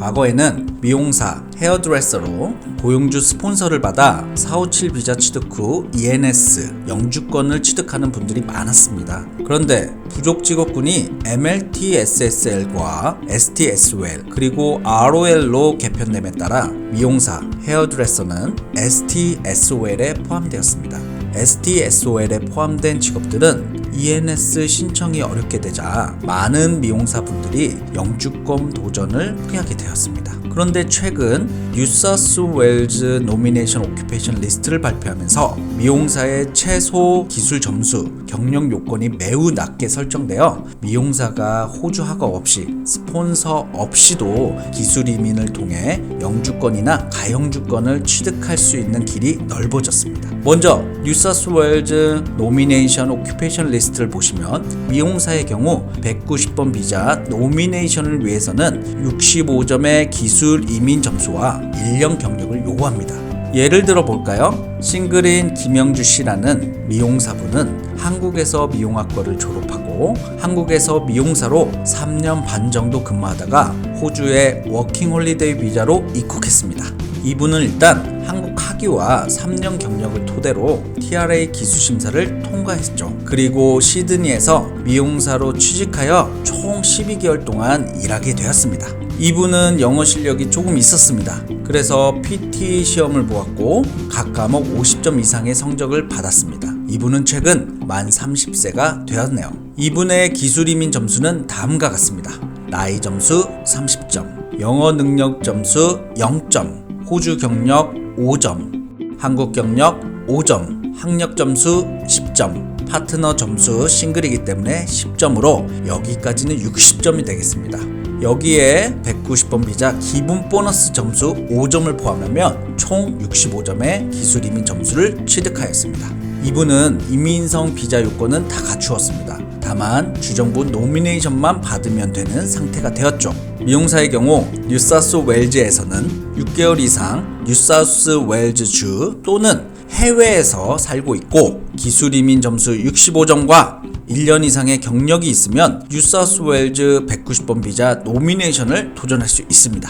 과거에는 미용사, 헤어드레서로 고용주 스폰서를 받아 457 비자 취득 후 ENS, 영주권을 취득하는 분들이 많았습니다. 그런데 부족 직업군이 MLTSSL과 STSOL 그리고 ROL로 개편됨에 따라 미용사, 헤어드레서는 STSOL에 포함되었습니다. STSOL에 포함된 직업들은 ENS 신청이 어렵게 되자 많은 미용사분들이 영주권 도전을 포기하게 되었습니다. 그런데 최근 뉴사스 웨일즈 노미네이션 오큐페이션 리스트를 발표하면서 미용사의 최소 기술 점수, 경력 요건이 매우 낮게 설정되어 미용사가 호주 학업 없이 스폰서 없이도 기술 이민을 통해 영주권이나 가영주권을 취득할 수 있는 길이 넓어졌습니다. 먼저 뉴사스 웨일즈 노미네이션 오큐페이션 리스트를 보시면 미용사의 경우 190번 비자 노미네이션을 위해서는 65점의 기술 이민 점수와 1년 경력을 요구합니다. 예를 들어 볼까요? 싱글인 김영주 씨라는 미용사분은 한국에서 미용학과를 졸업하고 한국에서 미용사로 3년 반 정도 근무하다가 호주에 워킹 홀리데이 비자로 입국했습니다. 이분은 일단 한국 학위와 3년 경력을 토대로 TRA 기수 심사를 통과했죠. 그리고 시드니에서 미용사로 취직하여 총 12개월 동안 일하게 되었습니다. 이분은 영어 실력이 조금 있었습니다. 그래서 PT 시험을 보았고 각 과목 50점 이상의 성적을 받았습니다. 이분은 최근 만 30세가 되었네요. 이분의 기술 이민 점수는 다음과 같습니다. 나이 점수 30점, 영어 능력 점수 0점, 호주 경력 5점, 한국 경력 5점, 학력 점수 10점, 파트너 점수 싱글이기 때문에 10점으로 여기까지는 60점이 되겠습니다. 여기에 190번 비자 기본 보너스 점수 5점을 포함하면 총 65점의 기술 이민 점수를 취득하였습니다. 이분은 이민성 비자 요건은 다 갖추었습니다. 다만 주정부 노미네이션만 받으면 되는 상태가 되었죠. 미용사의 경우 뉴사우스 웨일즈에서는 6개월 이상 뉴사우스 웨일즈 주 또는 해외에서 살고 있고 기술 이민 점수 65점과 1년 이상의 경력이 있으면 뉴사우스 웨일즈 190번 비자 노미네이션을 도전할 수 있습니다.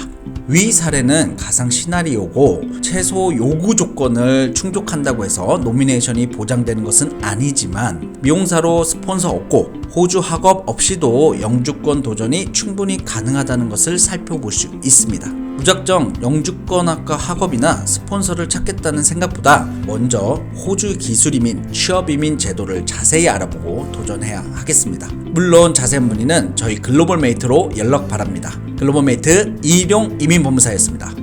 위 사례는 가상 시나리오고 최소 요구 조건을 충족한다고 해서 노미네이션이 보장되는 것은 아니지만 미용사로 스폰서 없고 호주 학업 없이도 영주권 도전이 충분히 가능하다는 것을 살펴볼 수 있습니다. 무작정 영주권학과 학업이나 스폰서를 찾겠다는 생각보다 먼저 호주 기술이민, 취업이민 제도를 자세히 알아보고 도전해야 하겠습니다. 물론 자세한 문의는 저희 글로벌 메이트로 연락 바랍니다. 글로벌 메이트 이룡 이민법무사였습니다.